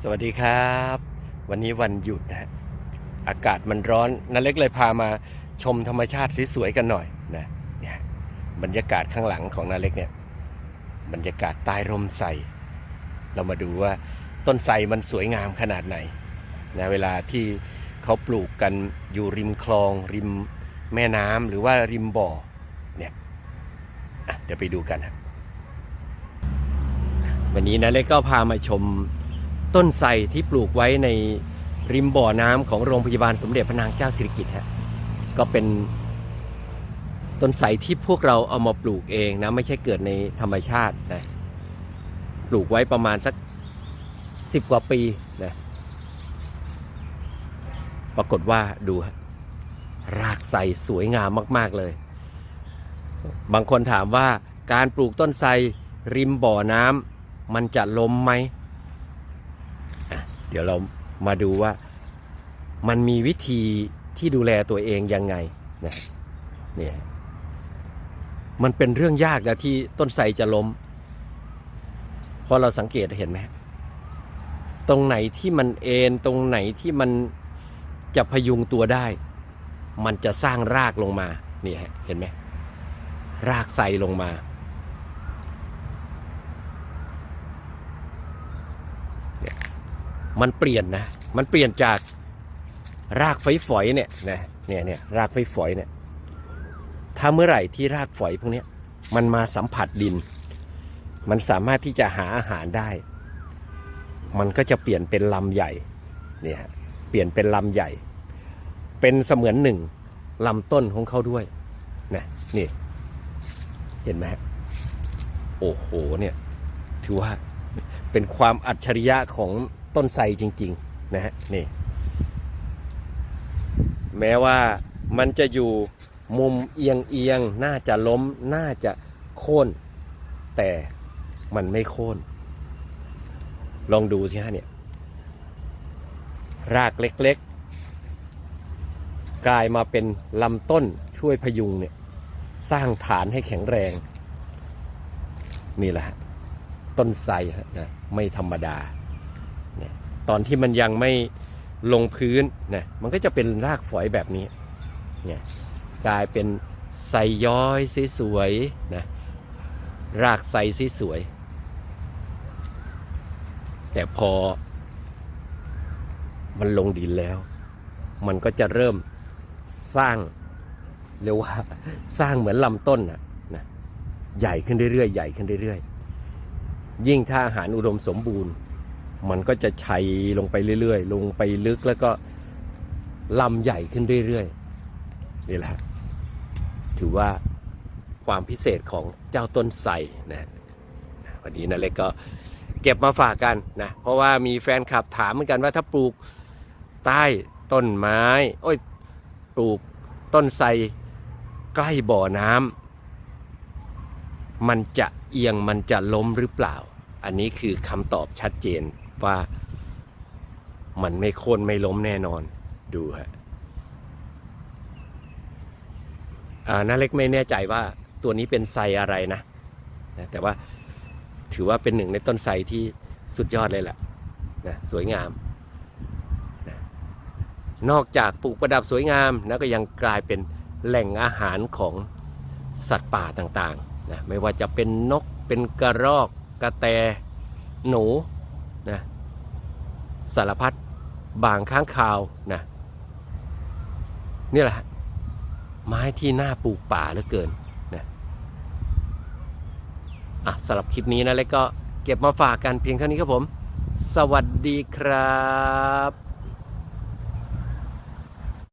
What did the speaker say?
สวัสดีครับ วันนี้วันหยุดนะฮะอากาศมันร้อนนาเล็กเลยพามาชมธรรมชาติสวยๆกันหน่อยนะเนี่ยบรรยากาศข้างหลังของนาเล็กเนี่ยบรรยากาศใต้ร่มไทรเรามาดูว่าต้นไทรมันสวยงามขนาดไหนนะเวลาที่เขาปลูกกันอยู่ริมคลอง ริมแม่น้ำหรือว่าริมบ่อเนี่ยเดี๋ยวไปดูกันครับวันนี้นาเล็กก็พามาชม ต้นไทรที่ปลูกไว้ในริมบ่อน้ำของโรงพยาบาลสมเด็จพระนางเจ้าสิริกิติ์ฮะก็เป็นต้นไทรที่พวกเราเอามาปลูกเองนะไม่ใช่เกิดในธรรมชาตินะปลูกไว้ประมาณสักสิบกว่าปีนะปรากฏว่าดูรากไทรสวยงามมาก ๆเลย บางคนถามว่าการปลูกต้นไทรริมบ่อน้ำมันจะล้มไหม ดี๋ยวเรามาดูว่ามันมีวิธีที่ดูแลตัวเองยังไงนะเนี่ยมันเป็นเรื่องยากนะที่ต้นไทรจะล้มเพราะเราสังเกตเห็นไหมตรงไหนที่มันเอ็นตรงไหนที่มันจะพยุงตัวได้ มันจะสร้างรากลงมานี่ฮะเห็นไหมรากไทรลงมา มันเปลี่ยนนะ มันเปลี่ยนจากรากไฟฝอยเนี่ยนะเนี่ยเนี่ยรากไฟฝอยเนี่ยถ้าเมื่อไหร่ที่รากฝอยพวกนี้มันมาสัมผัสดิน มันสามารถที่จะหาอาหารได้ มันก็จะเปลี่ยนเป็นลำใหญ่เนี่ยฮะเปลี่ยนเป็นลำใหญ่ เป็นเสมือนหนึ่งลำต้นของเขาด้วยนะนี่เห็นไหมโอ้โหเนี่ยถือว่าเป็นความอัจฉริยะของ ต้นไทรจริงๆนะฮะนี่แม้ว่ามันจะอยู่มุมเอียงเอียงน่าจะล้มน่าจะโค่นแต่มันไม่โค่นลองดูสิฮะเนี่ยรากเล็กๆ กลายมาเป็นลำต้นช่วยพยุงเนี่ยสร้างฐานให้แข็งแรง นี่แหละต้นไทรฮะนะไม่ธรรมดา ตอนที่มันยังไม่ลงพื้นนะมันก็จะเป็นรากฝอยแบบนี้เนี่ยกลายเป็นไทรย้อยสวยๆนะรากไทรสวยๆแต่พอมันลงดินแล้ว มันก็จะเริ่มสร้างเรียกว่าสร้างเหมือนลำต้นนะนะใหญ่ขึ้นเรื่อยๆใหญ่ขึ้นเรื่อยๆ ยิ่งถ้าอาหารอุดมสมบูรณ์ มันก็จะชัยลงไปเรื่อยๆ ลงไปลึกแล้วก็ลำใหญ่ขึ้นเรื่อยๆนี่แหละถือว่าความพิเศษของเจ้าต้นไทรนะวันนี้นะเล็กก็เก็บมาฝากกันนะเพราะว่ามีแฟนคลับถามเหมือนกันว่าถ้าปลูกใต้ต้นไม้โอ้ยปลูกต้นไทรใกล้บ่อน้ำมันจะเอียงมันจะล้มหรือเปล่า อันนี้คือคำตอบชัดเจน ว่ามันไม่โค่นไม่ล้มแน่นอนดูฮะอ่าน้าเล็กไม่แน่ใจว่าตัวนี้เป็นไทรอะไรนะนะแต่ว่าถือว่าเป็นหนึ่งในต้นไทรที่สุดยอดเลยแหละนะสวยงามนะนอกจากปลูกประดับสวยงามแล้วก็ยังกลายเป็นแหล่งอาหารของสัตว์ป่าต่างๆนะไม่ว่าจะเป็นนกเป็นกระรอกกระแตหนู สารพัดบางข้างคาวนะนี่แหละ ไม้ที่น่าปลูกป่าเหลือเกินนะอะสำหรับคลิปนี้นะแล้วก็เก็บมาฝากกันเพียงเท่านี้ครับผม สวัสดีครับ